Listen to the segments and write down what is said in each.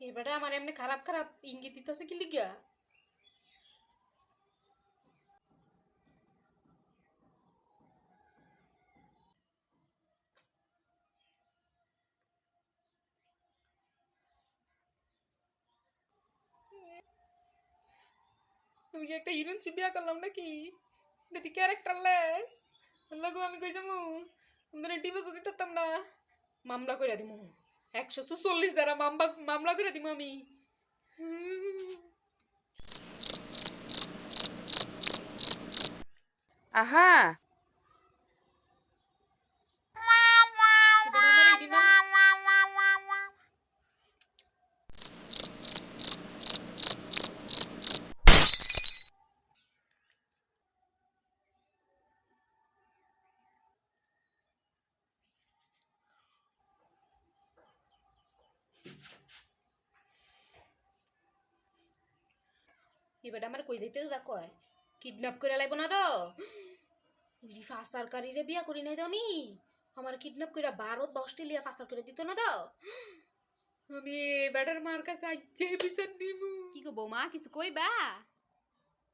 এবারে আমার এমনি খারাপ খারাপ ইঙ্গিত দিতেছে কি লিগা? আমি কি একটা হিরোইন বিয়া করলাম নাকি? এটা কি ক্যারেক্টারলেস আল্লাহ গো আমি কই যাব? আমাদের ডিভোর্স দিতে পারতাম না। মামলা করে দিমু। একশো চল্লিশ দ্বারা মামলা মামলা করে দিব আমি। আহা এবার আমার কই যাইতে দা কয় কিডন্যাপ করে লাগবো না তো ওই ফাঁসারকারীরে বিয়া করি নাই তো আমি আমার কিডন্যাপ করে ভারত বা অস্ট্রেলিয়া ফাঁসার করে দিত না তো আমি বেটার মার কাছে আইছে বিচার দিমু কি গো বৌমা কিছু কইবা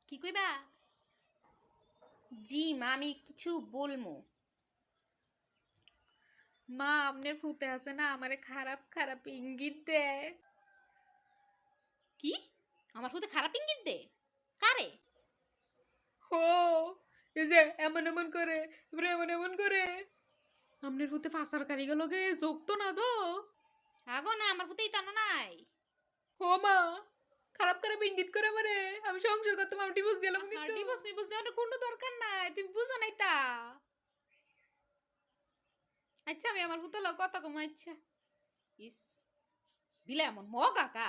কি কইবা জি মা আমি কিছু বলমু মা আপনার ফুতে আছে না আমারে খারাপ খারাপ ইঙ্গিত দেয় কি আমার ফুতে খারাপ ইঙ্গিত দে। কারে? হো এই যে এমন এমন করে এবারে এমন এমন করে। আপনার ফুতে ফাঁসার কারিগুলোকে যোগ তো না তো? আগো না আমার ফুতেই টানো নাই। হো মা খারাপ খারাপ ইঙ্গিত করে আমারে। আমি সংসার করতাম আমি ডিভোর্স দিলাম কিন্তু। ডিভোর্স নিভোর্স দেওয়ার কোনো দরকার নাই তুমি বুঝো নাই তা আচ্ছা আমি আমার ফুতে লগ কথা কম আচ্ছা ইস বিলে এমন মগা কা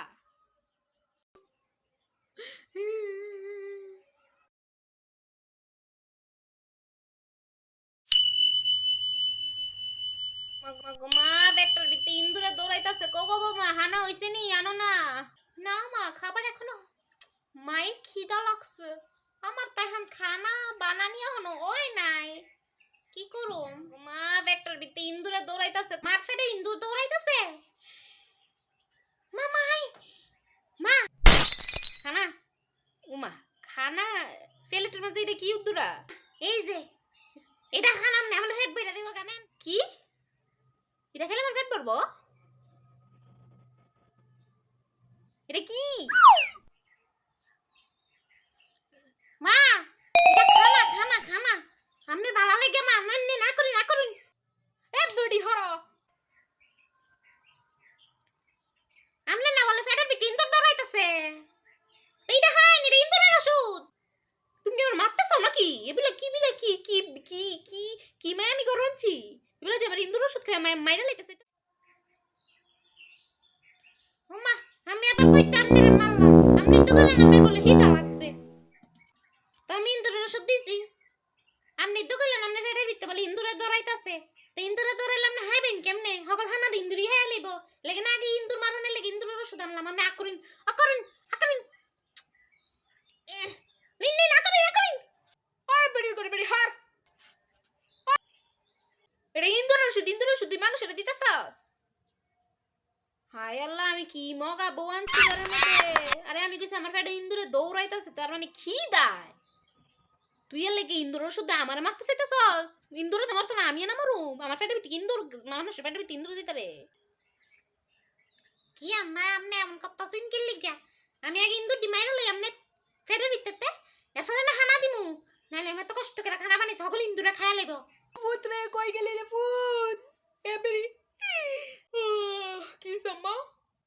মা ভেক্টর বিতে ইন্দুরে দৌড়াইতাছে। কো গো মা হানা হইছে নি? আনো না। না, মা, খাবার এখনও মাই খিদা লাগছে। আমার তো খানা বানানি এখনও ওই নাই। কি করুম? মা ভেক্টর বিতে ইন্দুরে দৌড়াইতাছে। মার ফেডে ইন্দুর দৌড়াইতাছে? মা, মাই, মা। খানা উমা খানা প্লেটের মাঝে এটা কি উদ্দুরা? এই যে এটা খানাম না আমার হেড বইরা দিব কেন? কি? এটা খেলে আমার পেট ভরবো এটা কি মা এটা খানা খানা খানা আমনে ভালো লাগে মা নান্নি না করি না করুন এ বডি হর আমনে না বলে ফেটার ভিতরে ইন্দুর দৌড়াইতাছে এইটা হাই এটা ইন্দুরের ওষুধ তুমি কি আমার মারতেছ নাকি এগুলো কি কি কি কি কি মায় আমি গরমছি এগুলো দিয়ে আমার ইন্দুর ওষুধ খাই মাইরা লাইতেছে মা আমি আবার কইতাম আমনে মারলাম আমি তো গেলাম আমি বলে, হি লাগছে তো আমি ইন্দুরের ওষুধ দিছি আমনে তো গেলেন আমনে ফেরের ভিতরে বলে ইন্দুরে দৌড়াইতাছে তো ইন্দুরে দৌড়াইলাম না হাইবেন কেমনে হগল হানা দিন ইন্দুরি হাই লইব লেগে না আগে ইন্দুর মারনে লেগে ইন্দুরের ওষুধ আনলাম আমি আকরিন আকরিন আকরিন নিন নিন আকরিন আকরিন ওই বেড়ি করে বেড়ি হার এটা ইন্দুর তুই মানুষের দিতেছাস? হায় আল্লাহ আমি কি মগা বউ আনছি আরে আমি কইছি আমার ইন্দুরে দৌড়াইতাছে তার মানে কি দায়? তুই এর লেগে ইন্দুর আমার মারতে চাইতেছস? ইন্দুরে তো মারতো না আমি না মারুম। আমার ইন্দুর মানুষের ইন্দুর দিতে রে। কি আম্মা আমনে এমন করতাছিন কি লিগা? আমি আগে ইন্দুর ডিমাইর লই আমনে পেটের ভিতরে এরপরে না খানা দিমু। নাইলে আমি তো কষ্ট করে খানা বানাইছি সকল ইন্দুরে খাইয়া লইব। ভূত রে কই গেলি রে ভূত? এ বেরি আহ, কি সম্মা?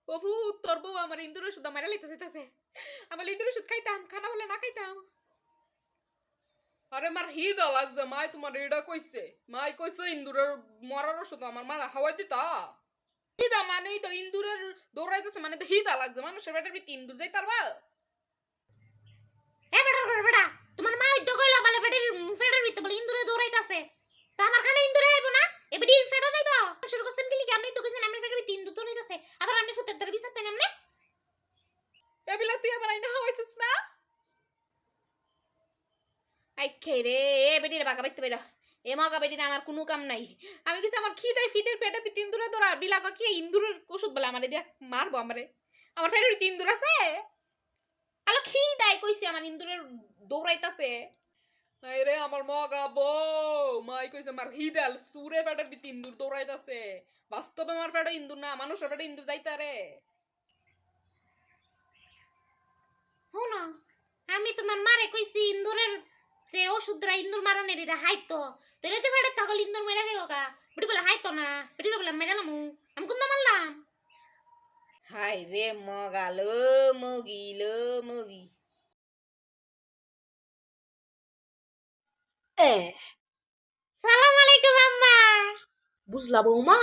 ও ভূত তোর বউ আমার ইন্দুর ওষুধ আমার লাইতেছে তাছে আমার ইন্দুর ওষুধ খাইতাম খানা বলে না খাইতাম। আরে মার হিদা লাগছে মাই তোমার এটা কইছে। মাই কইছে ইন্দুরের মরার ওষুধ আমার মা হাওয়াই দিতা। হিদা মানেই তো ইন্দুরের দৌড়াইতেছে মানে তো হিদা লাগছে। মানুষের বেটার ইন্দুর যাই তার বা এ বেটা বেটা তোমার মা ইদ্য কইলো বলে বেটির ফেডার ভিতরে বলে ইন্দুরে দৌড়াইতাছে তা আমার কানে ইন্দুরে আইবো না এ বেটির ফেডা যাইবো শুরু করছেন কি লিগে আপনি তো কইছেন আমার ফেডার ভিতরে ইন্দুর দৌড়াইতাছে আবার আপনি ফুতের দ্বারা বিচার তাই নামনে এবিলা তুই আমার আইনা হাওয়াইছিস না আই খে রে, এ বেটির বাগা বাইতে বেরা এ মগা বেটির আমার কোনো কাম নাই। আমি কিছু আমার খিদাই ফিটের পেটে ভিতরে ইন্দুরে তোরা বিলাগ কি ইন্দুরের ওষুধ বলে আমারে দিয়া? মারবো আমারে। আমার ফ্রেন্ডের ইন্দুর আছে? আলো খি দাই কইছি, আমার ইন্দুরের দৌড়াইতাছে। রে আমার মগা বউ, মাই কইছে আমার হিদাল সুরে ফেটার ভিতরে ইন্দুর দৌড়াইতাছে। বাস্তবে আমার ফেটা ইন্দুর না, মানুষের ফেটা ইন্দুর যাইতারে হুন আমি তোমার মারে কইছি, ইন্দুরের যে ওষুধরা ইন্দুর মারনের এটা হাইতো। তাহলে তো ফেটে তখন ইন্দুর মেরে দেবো কা বেটি বলে হাইতো না বেটি বলে মেরে নামু আমি কোনটা মারলাম? হাই রে মগালো মগিলো মগি এ। সালাম আলাইকুম আম্মা। বুঝলা বৌমা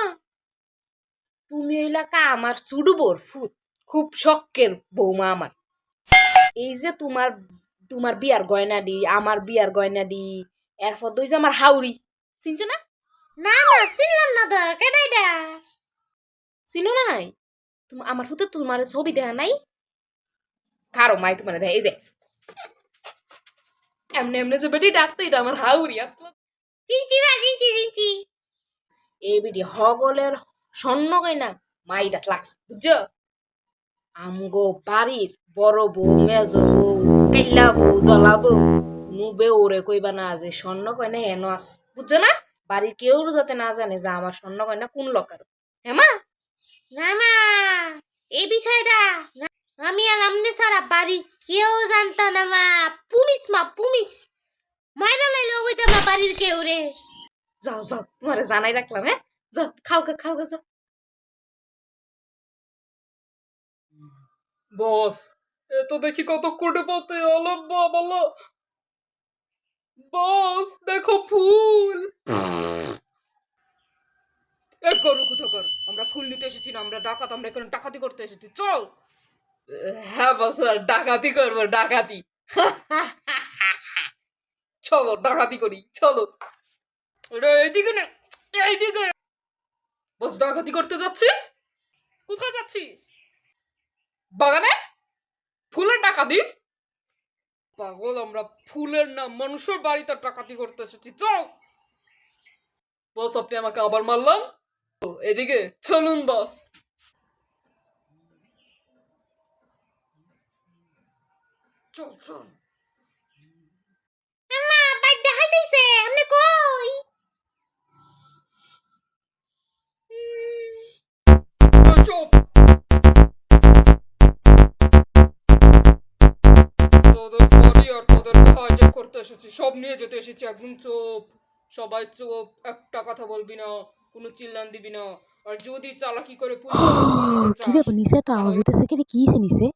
তুমি এলাকা আমার চুডুবোর ফুট খুব শখের বৌমা আমার। এই যে তোমার তোমার বিয়ার গয়না দি আমার বিয়ার গয়না দি এরপর দুই যে আমার হাউরি চিনছো না? না না চিনলাম না তো কেডা এটা চিনো নাই? তুমি আমার ফুতে তোমার ছবি দেখা নাই? কারও মাই তোমার দেখা এই যে। এমনি এমনি যে বেটি ডাকতে এটা আমার হাউরি আসলো। চিনছি বা চিনছি চিনছি। এই বিডি হগলের স্বর্ণ গয়না মাইটা লাগছে বুঝছ? আমগো বাড়ির বড় বউ মেজ বউ কাইলা বউ দলা বউ নুবে ওরে কইবা না যে স্বর্ণ গয়না হেন আস বুঝছ না? বাড়ির কেউ যাতে না জানে যে আমার স্বর্ণ গয়না কোন লকার। হ্যাঁ মা? না না এই বিষয়টা আমি আর আমনে সারা বাড়ি কেউ জানতো না মা। পুমিস মা পুমিস মাইনা লাইলো ওইটা না বাড়ির কেউ রে। যাও যাও তোমারে জানাই রাখলাম হ্যাঁ? যাও খাও গা খাও গা যাও। বস এ তো দেখি কত কোটে পথে হলো বলো। বস, দেখো ফুল। এ করু কোথা কর আমরা ফুল নিতে এসেছি না, আমরা ডাকাত, আমরা এখানে ডাকাতি করতে এসেছি, চল। হ্যাঁ বস ডাকাতি করব, ডাকাতি। চলো, ডাকাতি করি, চলো। এইদিকে না, এইদিকে। বস, ডাকাতি করতে যাচ্ছি? কোথায় যাচ্ছিস? বাগানে? ফুলের ডাকাতি? পাগল, আমরা ফুলের না মানুষের বাড়িতে ডাকাতি করতে এসেছি, চল। বস, আপনি আমাকে আবার মারলাম। এদিকে, চলুন, বস। চল চল। এসেছি সব নিয়ে যেতে এসেছি একদম চুপ সবাই চুপ একটা কথা বলবি না কোনো চিল্লান দিবি না আর যদি চালাকি করে কিরে নিচে তো আওয়াজ উঠেছে কিরে কি নিচে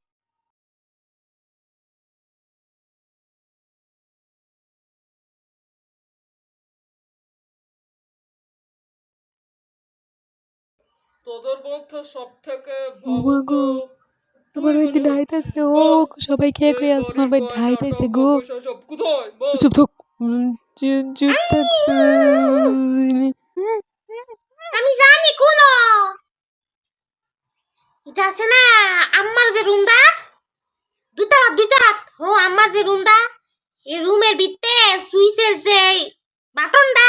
তোদের মধ্যে সব থেকে তোমার ভাই ঢাইতেছে ও সবাই খেয়ে খেয়ে আছে আমার ভাই ঢাইতেছে গো চুপ থাক। চুপ আমি জানি কোন। এটা আছে না আম্মার যে রুমটা? দুইতলা দুইতলা। ও আম্মার যে রুমটা? এই রুমের ভিতরে সুইচের যে বাটনটা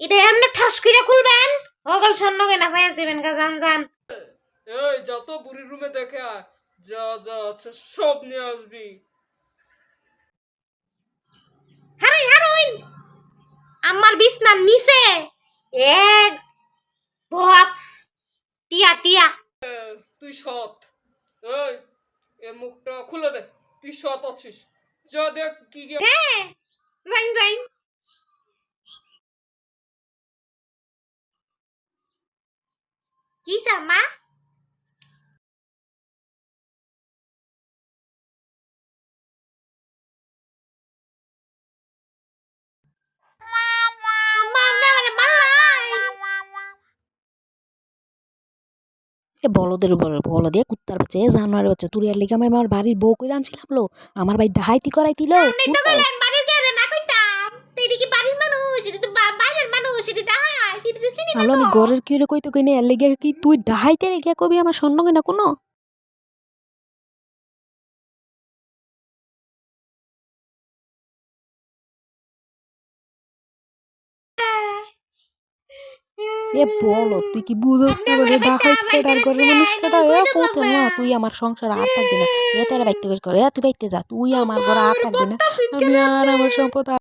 এটা এমনি ঠাস করে খুলবেন। হগল স্বর্ণ কেনা পাইয়া যাবেন গা জান জান। এই যত বুড়ির রুমে দেখে আয়। যা যা আছে সব নিয়ে আসবি। হারুই হারুই! আমার বিছনার নিচে এক বক্স টিয়া টিয়া। তুই সৎ। এই এ মুখটা খুলে দে তুই সৎ আছিস। যা দেখ কি কি হ্যাঁ যাইন যাইন কি জামা এ বলদের উপরে বল দিয়ে কুত্তার বাচ্চা এ জানোয়ারের বাচ্চা। তুই আর লিগা আমি আমার বাড়ির বউ করে আনছিলাম লো। আমার ভাই ডাহাইতি করাই দিল আমি ঘরের কি রে কইতো কইনে? এর লেগে কি তুই ডাহাইতে রেখে কবি আমার স্বর্ণ না কোনো? এ বলো তুই কি বুঝোস না বলে ডাকাইত কেডার করে মানুষ কেডা এ পোতো না তুই আমার সংসার আর থাকবি না। এ তারা বাইতে করে এ তুই বাইতে যা তুই আমার ঘরে আর থাকবি না। আমি আর আমার সম্পদ